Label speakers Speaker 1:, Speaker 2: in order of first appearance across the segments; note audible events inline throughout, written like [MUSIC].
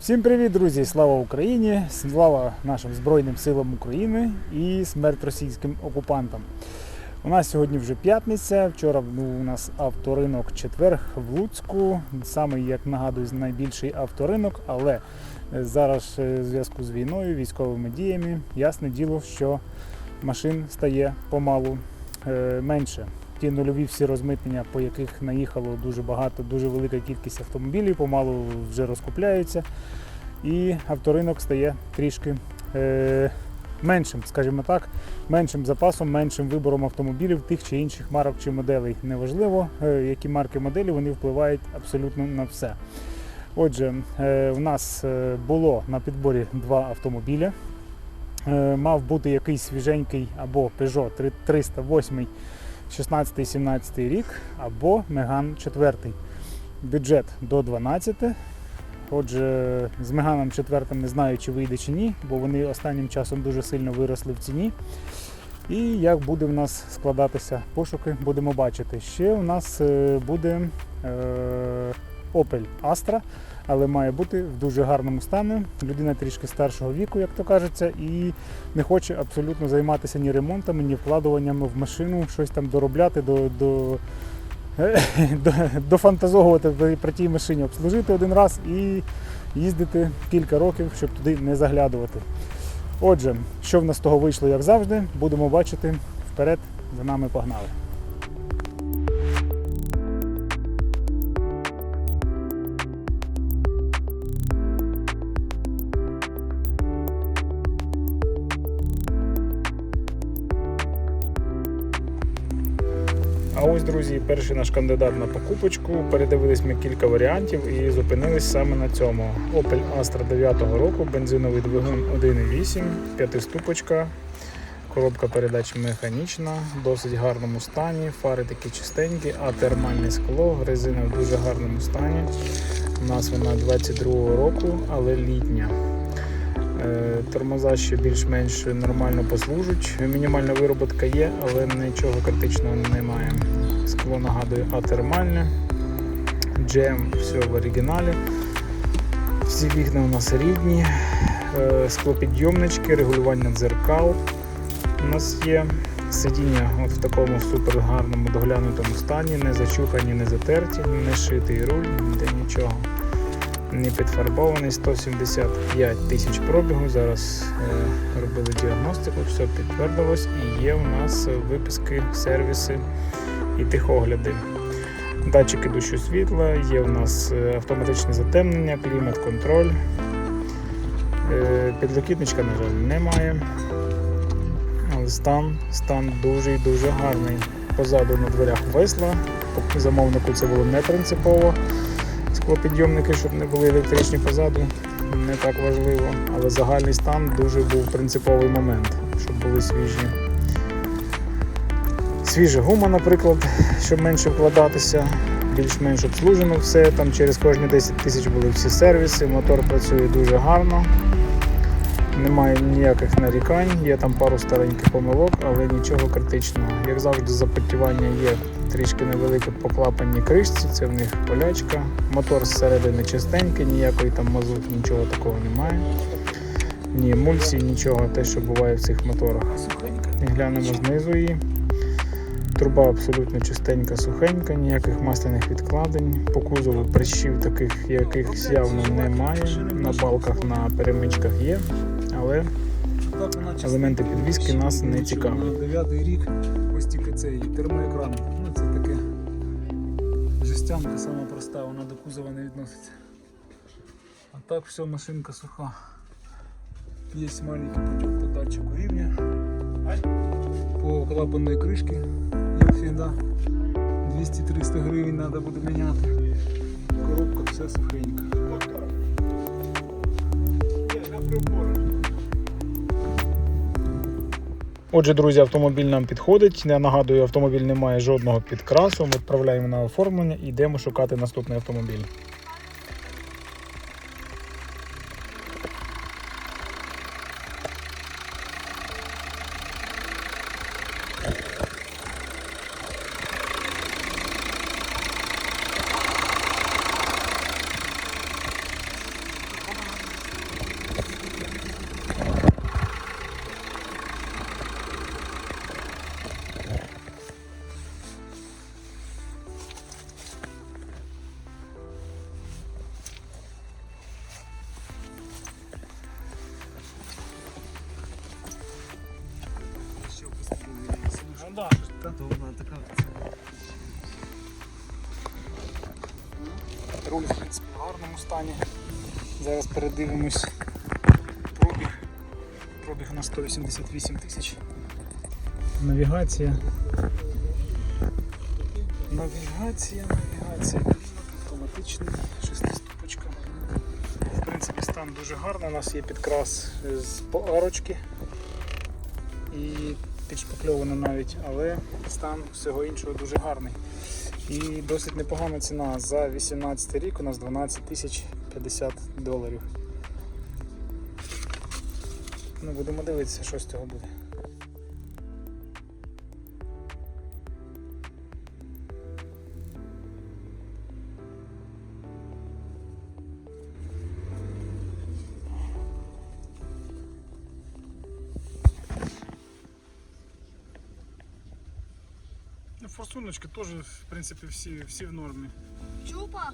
Speaker 1: Всім привіт, друзі! Слава Україні! Слава нашим Збройним силам України і смерть російським окупантам. У нас сьогодні вже п'ятниця. Вчора був у нас авторинок четверг в Луцьку. Саме, як нагадую, найбільший авторинок, але е, зараз е, в зв'язку з війною, військовими діями, ясне діло, що машин стає помалу е, менше. Ті нульові всі розмитнення, по яких наїхало дуже багато, дуже велика кількість автомобілів, помалу вже розкупляються. І авторинок стає трішки е, меншим, скажімо так, меншим запасом, меншим вибором автомобілів тих чи інших марок чи моделей. Неважливо, е, які марки моделі, вони впливають абсолютно на все. Отже, е, в нас е, було на підборі два автомобіля. Е, Мав бути якийсь свіженький або Peugeot 308 16-17 рік, або Megane 4. Бюджет до 12. Отже, з Меганом 4 не знаю, чи вийде чи ні, бо вони останнім часом дуже сильно виросли в ціні. І як буде в нас складатися пошуки, будемо бачити. Ще у нас е, буде е, Opel Astra, але має бути в дуже гарному стані. Людина трішки старшого віку, як то кажеться, і не хоче абсолютно займатися ні ремонтами, ні вкладуваннями в машину, щось там доробляти, до, до, [LAUGHS] до, дофантазовувати при тій машині, обслужити один раз і їздити кілька років, щоб туди не заглядувати. Отже, що в нас з того вийшло, як завжди, будемо бачити вперед. За нами погнали. А ось, друзі, перший наш кандидат на покупочку. Передивились ми кілька варіантів і зупинились саме на цьому. Opel Astra 9 року, бензиновий двигун 1.8, п'ятиступочка, коробка передач механічна, в досить гарному стані, фари такі чистенькі, а термальне скло, резина в дуже гарному стані. У нас вона 22 року, але літня. Е, Тормоза ще більш-менш нормально послужать. Мінімальна вироботка є, але нічого критичного немає. Скло нагадує атермальне. GM все в оригіналі. Всі вікна у нас рідні. Е, Склопідйомнички, регулювання дзеркал у нас є. Сидіння от в такому супер гарному доглянутому стані, не зачухані, не затерті, не шитий руль, ніде нічого не підфарбований, 175 тисяч пробігу. Зараз е, робили діагностику, все підтвердилось і є у нас виписки, сервіси і тихогляди. Датчики дощу світла, є у нас е, автоматичне затемнення, клімат-контроль. Е, Підлокітничка, на жаль, немає. Але стан, стан дуже і дуже гарний. Позаду на дверях весла. Замовнику це було не принципово склопідйомники, щоб не були електричні позаду, не так важливо. Але загальний стан дуже був принциповий момент, щоб були свіжі. Свіжа гума, наприклад, щоб менше вкладатися, більш-менш обслужено все. Там через кожні 10 тисяч були всі сервіси, мотор працює дуже гарно. Немає ніяких нарікань, є там пару стареньких помилок, але нічого критичного. Як завжди, запотівання є трішки невелике по клапанній кришці, це в них полячка. Мотор зсередини чистенький, ніякої там мазут, нічого такого немає. Ні емульсії, нічого, те, що буває в цих моторах. І глянемо знизу її. Труба абсолютно чистенька, сухенька, ніяких масляних відкладень. По кузову прищів таких якихось явно немає. На балках, на перемичках є, але елементи підвіски нас не цікавлять.
Speaker 2: Дев'ятий рік, ось тільки цей термоекран. Жестянка сама проста, вона до кузова не відноситься. А так все, машинка суха. Є маленький путек по датчику рівня. По клапанной кришки, як завжди, 200-300 гривень треба буде міняти.
Speaker 1: Отже, друзі, автомобіль нам підходить. Я нагадую, автомобіль не має жодного підкрасу. Ми відправляємо на оформлення і йдемо шукати наступний автомобіль.
Speaker 2: Да,
Speaker 3: така.
Speaker 1: Руль, в принципі, в гарному стані. Зараз передивимось пробіг. Пробіг на 188 тисяч. Навігація. Навігація, навігація. Автоматичний, шестиступочка. В принципі, стан дуже гарний. У нас є підкрас з арочки і підшпакльовано навіть, але стан всього іншого дуже гарний. І досить непогана ціна. За 18 рік у нас 12 тисяч 50 доларів. Ну, будемо дивитися, що з цього буде. Ну, форсуночки теж, в принципі, всі, всі в нормі.
Speaker 4: Чупа.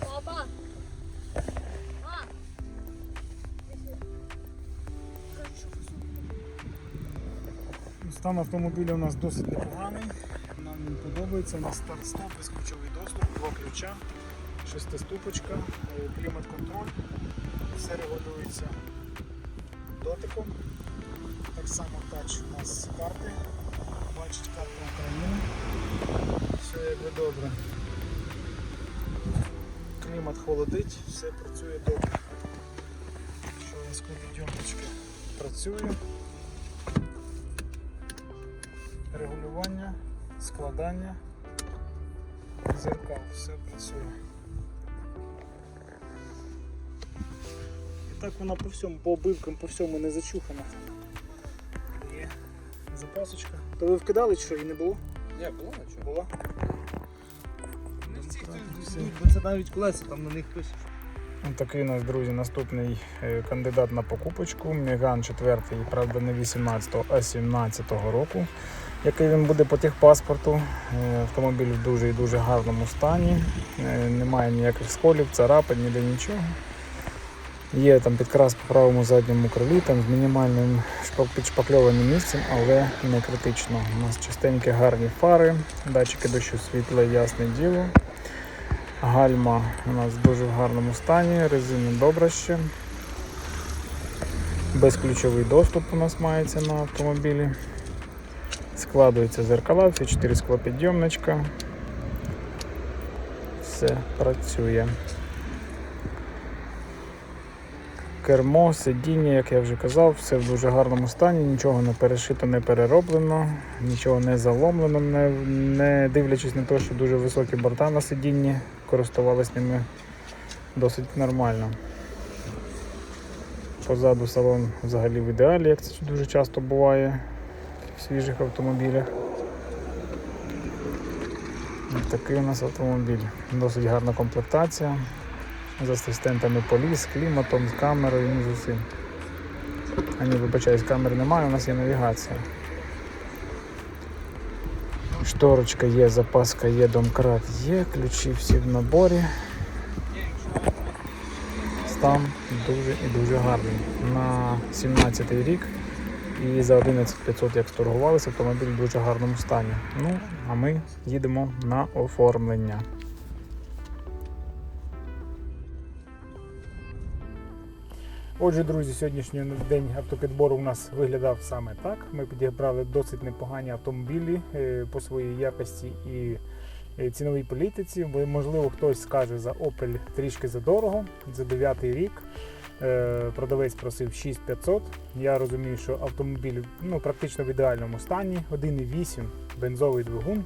Speaker 4: Папа. А.
Speaker 1: Стан автомобіля у нас досить непоганий. Нам він подобається. У нас старт-стоп, безключовий доступ, два ключа, шестиступочка, клімат-контроль. Все регулюється дотиком. Так само тач у нас карти. Бачить карта України. Все якби добре. Клімат холодить, все працює добре. Що у нас підйомнички працює регулювання, складання, зеркал, все працює. Так вона по всьому, по обивкам, по всьому не зачухана. Є запасочка. То ви вкидали чи що і не було?
Speaker 3: Ні, було на чому.
Speaker 1: Була?
Speaker 3: Не всі хто йдуть, бо це навіть колеса, там на них пише.
Speaker 1: Такий у нас, друзі, наступний е, кандидат на покупочку. Меган 4, правда, не 18-го, а 17 року. Який він буде по техпаспорту. Е, Автомобіль в дуже і дуже гарному стані. Е, Немає ніяких сколів, царапин, ніде нічого. Є там підкрас по правому задньому крилі, там з мінімальним підшпакльованим місцем, але не критично. У нас частенькі гарні фари, датчики дощу світла, ясне діло. Гальма у нас в дуже гарному стані, резина добра ще. Безключовий доступ у нас мається на автомобілі. Складуються зеркала, всі 4 склопідйомничка. Все працює. Кермо, сидіння, як я вже казав, все в дуже гарному стані, нічого не перешито, не перероблено, нічого не заломлено, не, не дивлячись на те, що дуже високі борта на сидінні, користувалися ними досить нормально. Позаду салон взагалі в ідеалі, як це дуже часто буває в свіжих автомобілях. Ось такий у нас автомобіль. Досить гарна комплектація з асистентами поліс, кліматом, з камерою, ну з усім. А ні, вибачаюсь, камер немає, у нас є навігація. Шторочка є, запаска є, домкрат є, ключі всі в наборі. Стан дуже і дуже гарний. На 17 рік і за 11500 як сторгувалися, автомобіль в дуже гарному стані. Ну, а ми їдемо на оформлення. Отже, друзі, сьогоднішній день автопідбору у нас виглядав саме так. Ми підібрали досить непогані автомобілі е, по своїй якості і е, ціновій політиці. Можливо, хтось скаже за Opel трішки задорого, за 9 рік. Е, Продавець просив 6500. Я розумію, що автомобіль ну, практично в ідеальному стані. 1,8 бензовий двигун.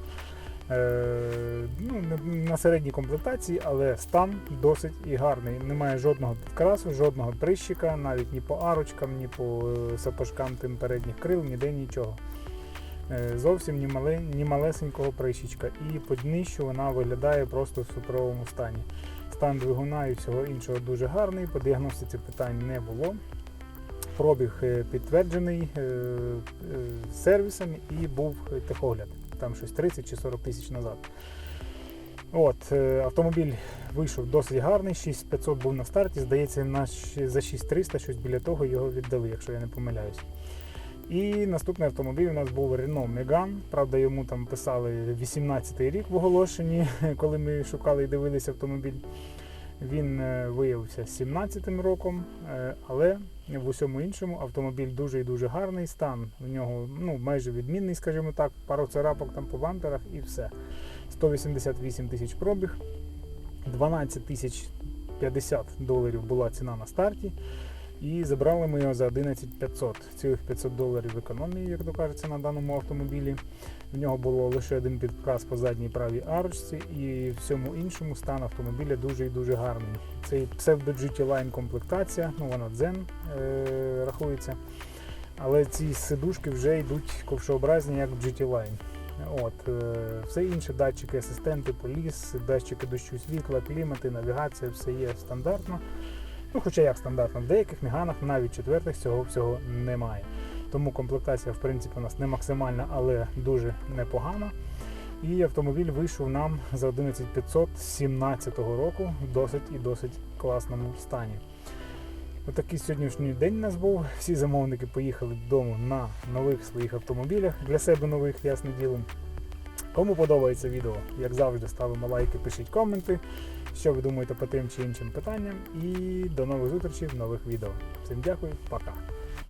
Speaker 1: Е, ну, на середній комплектації, але стан досить і гарний. Немає жодного підкрасу, жодного прищика, навіть ні по арочкам, ні по е, сапожкам тим передніх крил, ніде нічого. Е, Зовсім ні, мале, ні малесенького прищичка. І по дніщу вона виглядає просто в суперовому стані. Стан двигуна і всього іншого дуже гарний, по діагностиці питань не було. Пробіг підтверджений сервісом і був техогляд. Там щось 30 чи 40 тисяч назад. От, е, автомобіль вийшов досить гарний, 6500 був на старті, здається, на, за 6300 щось біля того його віддали, якщо я не помиляюсь. І наступний автомобіль у нас був Renault Megane. Правда, йому там писали 18-й рік в оголошенні, [LAUGHS] коли ми шукали і дивилися автомобіль. Він е, виявився 17-м роком, е, але в усьому іншому автомобіль дуже і дуже гарний стан. В нього ну, майже відмінний, скажімо так, пару царапок там по бамперах і все. 188 тисяч пробіг, 12 тисяч 50 доларів була ціна на старті. І забрали ми його за 11 500. Цілих 500 доларів економії, як то кажеться, на даному автомобілі. В нього було лише один підкрас по задній правій арочці, і всьому іншому стан автомобіля дуже і дуже гарний. Це псевдо GT Line комплектація, ну вона Zen е, рахується. Але ці сидушки вже йдуть ковшообразні, як в GT Line. От, е, все інше, датчики, асистенти, поліс, датчики дощу світла, клімати, навігація, все є стандартно. Ну, хоча як стандартно, в деяких міганах навіть четвертих цього всього немає. Тому комплектація, в принципі, у нас не максимальна, але дуже непогана. І автомобіль вийшов нам за 11500 17 року в досить і досить класному стані. Отакий сьогоднішній день у нас був. Всі замовники поїхали додому на нових своїх автомобілях для себе нових, ясне діло. Кому подобається відео, як завжди, ставимо лайки, пишіть коменти, що ви думаєте по тим чи іншим питанням. І до нових зустрічей в нових відео. Всім дякую, пока.